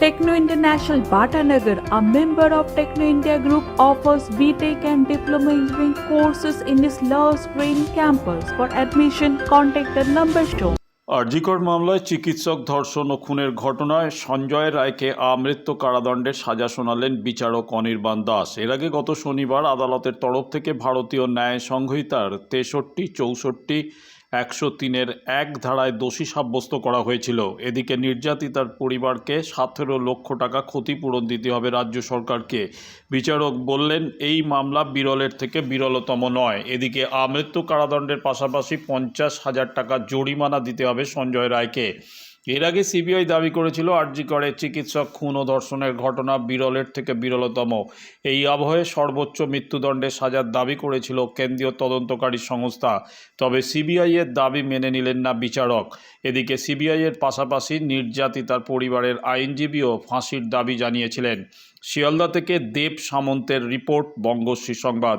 Techno International Bhatanagar, a member of Techno India Group, offers BTEC and Diploma Engineering courses in its Love Green campus. For admission, contact the number shown. RG Kar মামলায় চিকিৎসক ধর্ষণ ও খুনের ঘটনায় সঞ্জয় রায়কে আমৃত্যু কারাদণ্ডের সাজা শোনালেন বিচারক অনির্বাণ দাস এর আগে গত শনিবার আদালতের তরফ থেকে ভারতীয় ন্যায় সংহিতার তেষট্টি চৌষট্টি একশো তিনের এক ধারায় দোষী সাব্যস্ত করা হয়েছিল। এদিকে নির্যাতিতার পরিবারকে সতেরো লক্ষ টাকা ক্ষতিপূরণ দিতে হবে রাজ্য সরকারকে। বিচারক বললেন, এই মামলা বিরলের থেকে বিরলতম নয়। এদিকে আমৃত্যু কারাদণ্ডের পাশাপাশি পঞ্চাশ হাজার টাকা জরিমানা দিতে হবে সঞ্জয় রায়কে। এর আগে সিবিআই দাবি করেছিল আরজি করে চিকিৎসক খুন ও ধর্ষণের ঘটনা বিরলের থেকে বিরলতম। এই আবহে সর্বোচ্চ মৃত্যুদণ্ডের সাজার দাবি করেছিল কেন্দ্রীয় তদন্তকারী সংস্থা। তবে সিবিআই এর দাবি মেনে নিলেন না বিচারক। এদিকে সিবিআই এর পাশাপাশি নির্যাতিতার পরিবারের আইনজীবীও ফাঁসির দাবি জানিয়েছিলেন। শিয়ালদা থেকে দেব সামন্তের রিপোর্ট, বঙ্গশ্রী সংবাদ।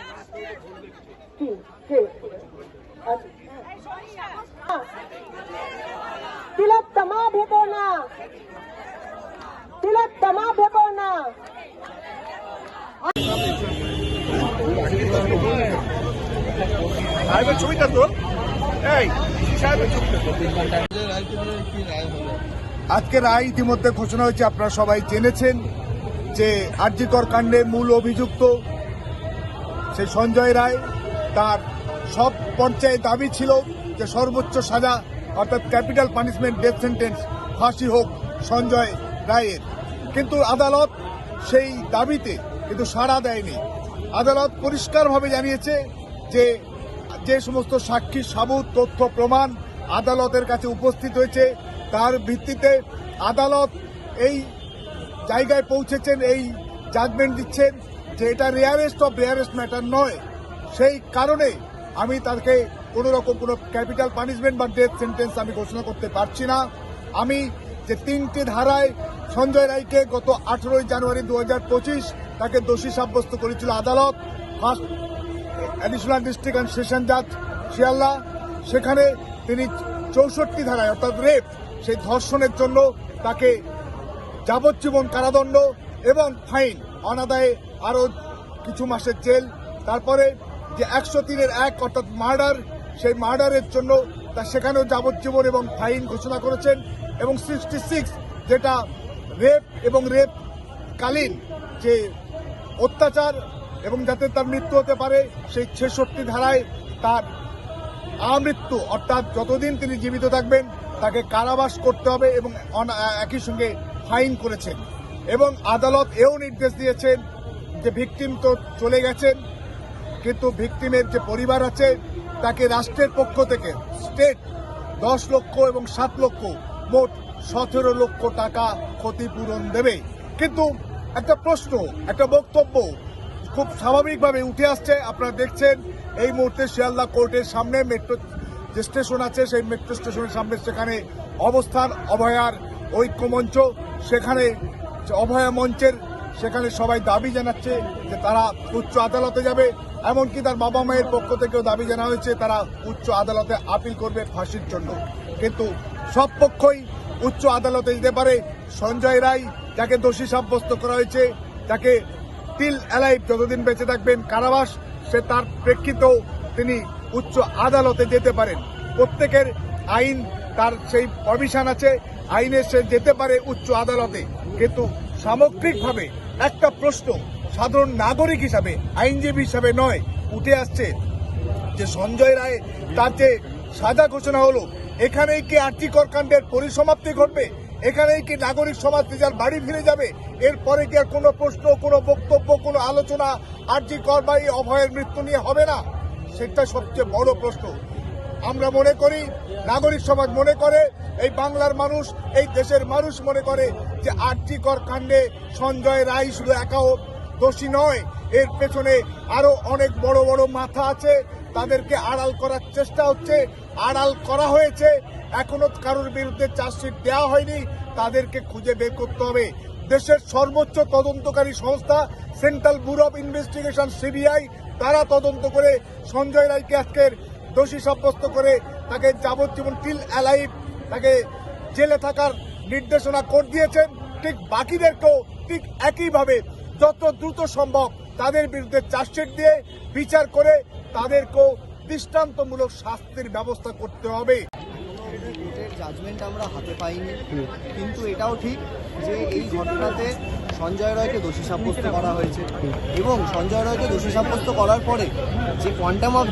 সাহেবের ছবিটা তো এই সাহেবের ছবিটা তো আজকে রায় ইতিমধ্যে ঘোষণা হয়েছে, আপনারা সবাই জেনেছেন যে আরজিকর কাণ্ডে মূল অভিযুক্ত সেই সঞ্জয় রায়, তার সব পর্যায়ে দাবি ছিল যে সর্বোচ্চ সাজা, অর্থাৎ ক্যাপিটাল পানিশমেন্ট, ডেথ সেন্টেন্স, ফাঁসি হোক সঞ্জয় রায়ের। কিন্তু আদালত সেই দাবিতে কিন্তু সাড়া দেয়নি। আদালত পরিষ্কারভাবে জানিয়েছে যে যে সমস্ত সাক্ষী সাবুত তথ্য প্রমাণ আদালতের কাছে উপস্থিত হয়েছে, তার ভিত্তিতে আদালত এই জায়গায় পৌঁছেছেন, এই জাজমেন্ট দিচ্ছেন যে এটা রেয়ারেস্ট অফ রেয়ারেস্ট ম্যাটার নয়। সেই কারণে আমি তাকে কোনো রকম কোনো ক্যাপিটাল পানিশমেন্ট বা ডেথ সেন্টেন্স আমি ঘোষণা করতে পারছি না। আমি যে তিনটি ধারায় সঞ্জয় রায়কে গত আঠেরোই জানুয়ারি দু হাজার পঁচিশ তাকে দোষী সাব্যস্ত করেছিল আদালত first additional district and session জাজ শিয়ালদা। সেখানে তিনি চৌষট্টি ধারায়, অর্থাৎ রেপ, সেই ধর্ষণের জন্য তাকে যাবজ্জীবন কারাদণ্ড এবং ফাইন অনাদায়ে আরও কিছু মাসের জেল। তারপরে যে একশো তিনের এক, অর্থাৎ মার্ডার, সেই মার্ডারের জন্য তা সেখানেও যাবজ্জীবন এবং ফাইন ঘোষণা করেছেন এবং সিক্সটি সিক্স, যেটা রেপ এবং রেপ কালীন যে অত্যাচার এবং যাতে তার মৃত্যু হতে পারে, সেই ছেষট্টি ধারায় তার আমৃত্যু, অর্থাৎ যতদিন তিনি জীবিত থাকবেন, তাকে কারাবাস করতে হবে এবং একই সঙ্গে ফাইন করেছেন। এবং আদালত এও নির্দেশ দিয়েছেন যে ভিকটিম তো চলে গেছেন, কিন্তু ভিকটিমের যে পরিবার আছে, তাকে রাষ্ট্রের পক্ষ থেকে স্টেট দশ লক্ষ এবং সাত লক্ষ, মোট সতেরো লক্ষ টাকা ক্ষতিপূরণ দেবে। কিন্তু একটা প্রশ্ন, একটা বক্তব্য খুব স্বাভাবিকভাবে উঠে আসছে। আপনারা দেখছেন, এই মুহূর্তে শিয়ালদা কোর্টের সামনে মেট্রো যে স্টেশন আছে, সেই মেট্রো স্টেশনের সামনে সেখানে অবস্থান, অভয়ার ঐক্যমঞ্চ। সেখানে অভয়া মঞ্চের সেখানে সবাই দাবি জানাচ্ছে যে তারা উচ্চ আদালতে যাবে। এমনকি তার বাবা মায়ের পক্ষ থেকেও দাবি জানা হয়েছে, তারা উচ্চ আদালতে আপিল করবে ফাঁসির জন্য। কিন্তু সব পক্ষই উচ্চ আদালতে যেতে পারে। সঞ্জয় রায়, যাকে দোষী সাব্যস্ত করা হয়েছে, তাকে টিল অ্যালাইভ যতদিন বেঁচে থাকবেন কারাবাস, সে তার প্রেক্ষিতেও তিনি উচ্চ আদালতে যেতে পারেন। প্রত্যেকের আইন তার সেই প্রভিশন আছে, আইনে সে যেতে পারে উচ্চ আদালতে। কিন্তু সামগ্রিকভাবে একটা প্রশ্ন সাধারণ নাগরিক হিসাবে, আইনজীবী হিসাবে নয়, উঠে আসছে যে সঞ্জয় রায় তার যে সাজা ঘোষণা হলো, এখানেই কি আর্থিকর কাণ্ডের পরিসমাপ্তি ঘটবে? এখানেই কি নাগরিক সমাজ নিজের বাড়ি ফিরে যাবে? এরপরে কি আর কোনো প্রশ্ন, কোনো বক্তব্য, কোনো আলোচনা আর্জি কর বা এই অভয়ের মৃত্যু নিয়ে হবে না? সেটা সবচেয়ে বড় প্রশ্ন। আমরা মনে করি, নাগরিক সমাজ মনে করে, এই বাংলার মানুষ, এই দেশের মানুষ মনে করে যে আর্যিকর কাণ্ডে সঞ্জয় রায় শুধু একাও দোষী নয়, এর পেছনে আরও অনেক বড় বড় মাথা আছে। তাদেরকে আড়াল করার চেষ্টা হচ্ছে, আড়াল করা হয়েছে। এখনও কারোর বিরুদ্ধে চার্জশিট দেওয়া হয়নি, তাদেরকে খুঁজে বের করতে হবে। দেশের সর্বোচ্চ তদন্তকারী সংস্থা, central bureau of investigation, CBI, তারা তদন্ত করে সঞ্জয় রায়কে আজকের দোষী সাব্যস্ত করে তাকে যাবজ্জীবন টিল অ্যালাইভ, তাকে জেলে থাকার নির্দেশনা কোর্ট দিয়েছেন। ঠিক বাকিদেরকেও ঠিক একইভাবে যত দ্রুত সম্ভব তাদের বিরুদ্ধে চার্জশিট দিয়ে বিচার করে তাদেরকেও দৃষ্টান্তমূলক শাস্তির ব্যবস্থা করতে হবে। জাজমেন্ট আমরা হাতে পাইনি। কিন্তু এটাও ঠিক যে এই ঘটনাতে সঞ্জয় রায়কে দোষী সাব্যস্ত করা হয়েছে। এবং সঞ্জয় রায়কে দোষী সাব্যস্ত করার পরে যে কোয়ান্টাম অফ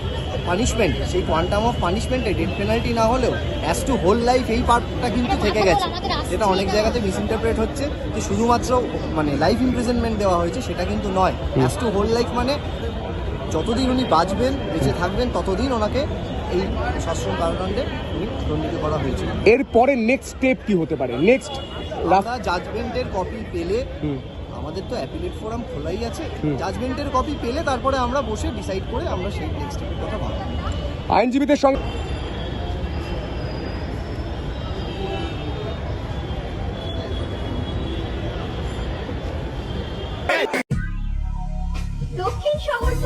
পানিশমেন্ট সেই কোয়ান্টাম অফ পানিশমেন্টে ডেথ পেনাল্টি না হলেও অ্যাজ টু হোল লাইফ এই পার্টটা কিন্তু থেকে গেছে। যেটা অনেক জায়গাতে মিসইন্টারপ্রেট হচ্ছে যে শুধুমাত্র মানে লাইফ ইমপ্রিজনমেন্ট দেওয়া হয়েছে সেটা কিন্তু নয়। অ্যাজ টু হোল লাইফ মানে যতদিন উনি বাঁচবেন বেঁচে থাকবেন ততদিন ওনাকে এই শাসন কারাদণ্ডে উনি দণ্ডিত করা হয়েছিল। এরপরে নেক্সট স্টেপ কি হতে পারে? নেক্সট আমরা জাজমেন্টের কপি পেলে আমাদের তো অ্যাপিলেট ফোরাম খোলাই আছে। জাজমেন্টের কপি পেলে তারপরে আমরা বসে ডিসাইড করে আমরা সেই নেক্সট স্টেপের কথা ভাবি আইনজীবীদের সঙ্গে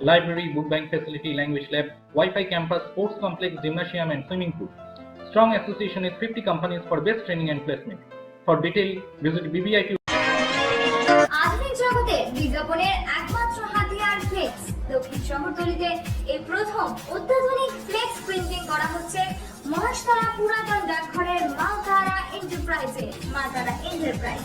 library, book bank facility, language lab, Wi-Fi campus, sports complex, gymnasium, and swimming pool. Strong association with 50 companies for best training and placement. For detail, visit হচ্ছে মহাশতলা পুরাতন ডাকঘরের মা তারা এন্টারপ্রাইজে মা তারা এন্টারপ্রাইজ